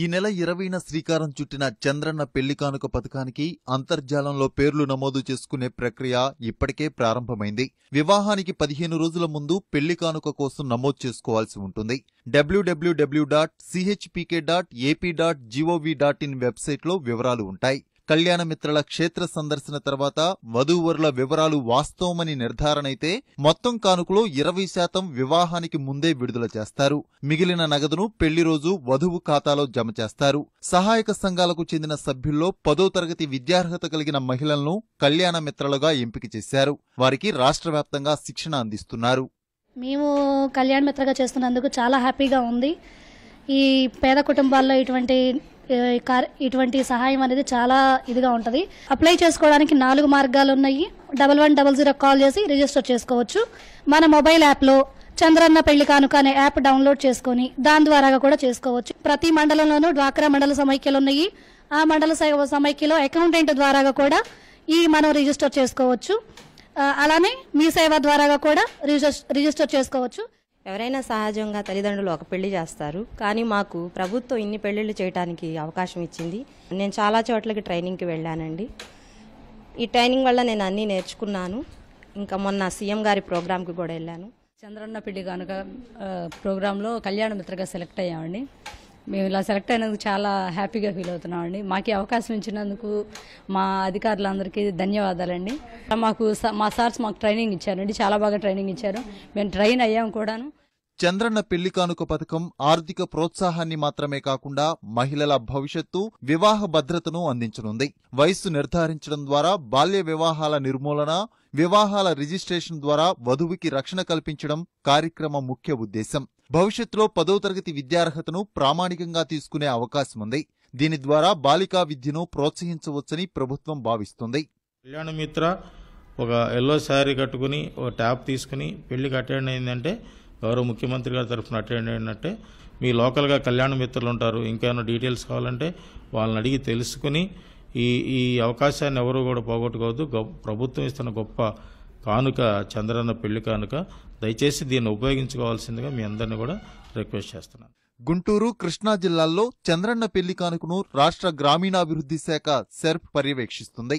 ఈ నెల ఇరవైన శ్రీకారం చుట్టిన చంద్రన్న పెళ్ళి కానుక పథకానికి అంతర్జాలంలో పేర్లు నమోదు చేసుకునే ప్రక్రియ ఇప్పటికే ప్రారంభమైంది. వివాహానికి పదిహేను రోజుల ముందు పెళ్ళి కానుక కోసం నమోదు చేసుకోవాల్సి ఉంటుంది. WWW dot CHPK dot AP dot GOV dot in వెబ్సైట్లో వివరాలు ఉంటాయి. కళ్యాణమిత్రల క్షేత్ర సందర్శన తర్వాత వధూవరుల వివరాలు వాస్తవమని నిర్ధారణ అయితే మొత్తం కానుకలో ఇరవై శాతం వివాహానికి ముందే విడుదల చేస్తారు. మిగిలిన నగదును పెళ్ళి రోజు వధువు ఖాతాలో జమ చేస్తారు. సహాయక సంఘాలకు చెందిన సభ్యుల్లో పదో తరగతి విద్యార్హత కలిగిన మహిళలను కళ్యాణ మిత్రలుగా ఎంపిక చేశారు. వారికి రాష్ట్ర వ్యాప్తంగా శిక్షణ అందిస్తున్నారు. మేము కళ్యాణ మిత్రగా చేస్తున్నందుకు చాలా హ్యాపీగా ఉంది. ఈ పేద కుటుంబాల్లో ఇటువంటి ఇటువంటి సహాయం అనేది చాలా ఇదిగా ఉంటుంది. అప్లై చేసుకోవడానికి నాలుగు మార్గాలు ఉన్నాయి. Double one double zero call చేసి రిజిస్టర్ చేసుకోవచ్చు. మన మొబైల్ యాప్లో చంద్రన్న పెళ్ళి కానుక అనే యాప్ డౌన్లోడ్ చేసుకొని దాని ద్వారా కూడా చేసుకోవచ్చు. ప్రతి మండలంలోనూ డ్వాక్రా మండల సమైక్యలు ఉన్నాయి. ఆ మండల సమైక్యలో అకౌంటెంట్ ద్వారా కూడా ఈ మనం రిజిస్టర్ చేసుకోవచ్చు. అలానే మీ సేవ ద్వారా కూడా రిజిస్- రిజిస్టర్ చేసుకోవచ్చు. ఎవరైనా సహజంగా తల్లిదండ్రులు ఒక పెళ్ళి చేస్తారు. కానీ మాకు ప్రభుత్వం ఇన్ని పెళ్ళిళ్ళు చేయడానికి అవకాశం ఇచ్చింది. నేను చాలా చోట్లకి ట్రైనింగ్కి వెళ్ళానండి. ఈ ట్రైనింగ్ వల్ల నేను అన్నీ నేర్చుకున్నాను. ఇంకా మొన్న సీఎం గారి ప్రోగ్రాంకి కూడా వెళ్ళాను. చంద్రన్న పెళ్ళి కనుక ప్రోగ్రాంలో కళ్యాణ మిత్రగా సెలెక్ట్ అయ్యామండి. మేము ఇలా సెలెక్ట్ అయినందుకు చాలా హ్యాపీగా ఫీల్ అవుతున్నామండి. మాకు అవకాశం ఇచ్చినందుకు మా అధికారులందరికీ ధన్యవాదాలండి. మాకు మా సార్స్ మాకు ట్రైనింగ్ ఇచ్చారండి. చాలా బాగా ట్రైనింగ్ ఇచ్చారు. మేము ట్రైన్ అయ్యాము కూడాను. చంద్రన్న పెళ్ళి కానుక పథకం ఆర్థిక ప్రోత్సాహాన్ని మాత్రమే కాకుండా మహిళల భవిష్యత్తు వివాహ భద్రతను అందించనుంది. వయస్సు నిర్ధారించడం ద్వారా బాల్య వివాహాల నిర్మూలన వివాహాల రిజిస్ట్రేషన్ ద్వారా వధువుకి రక్షణ కల్పించడం కార్యక్రమం ముఖ్య ఉద్దేశం. భవిష్యత్తులో పదో తరగతి విద్యార్హతను ప్రామాణికంగా తీసుకునే అవకాశం ఉంది. దీని ద్వారా బాలికా విద్యను ప్రోత్సహించవచ్చని ప్రభుత్వం భావిస్తుంది. కళ్యాణమిత్ర ఒక ఎల్లో శారీ కట్టుకుని ఒక ట్యాప్ తీసుకుని పెళ్ళికి అటెండ్ అయిందంటే గౌరవ ముఖ్యమంత్రి గారి తరఫున అటెండ్ అయినట్టే మీ లోకల్గా కళ్యాణ మిత్రులు ఉంటారు. ఇంకేమైనా డీటెయిల్స్ కావాలంటే వాళ్ళని అడిగి తెలుసుకుని ఈ ఈ అవకాశాన్ని ఎవరు కూడా పోగొట్టుకోవద్దు. ప్రభుత్వం ఇస్తున్న గొప్ప కానుక చంద్రన్న పెళ్ళి కానుక. దయచేసి దీన్ని ఉపయోగించుకోవాల్సిందిగా మీ అందరిని కూడా రిక్వెస్ట్ చేస్తున్నాను. గుంటూరు కృష్ణా జిల్లాల్లో చంద్రన్న పెళ్ళి కానుకను రాష్ట్ర గ్రామీణాభివృద్ధి శాఖ సెర్ప్ పర్యవేక్షిస్తుంది.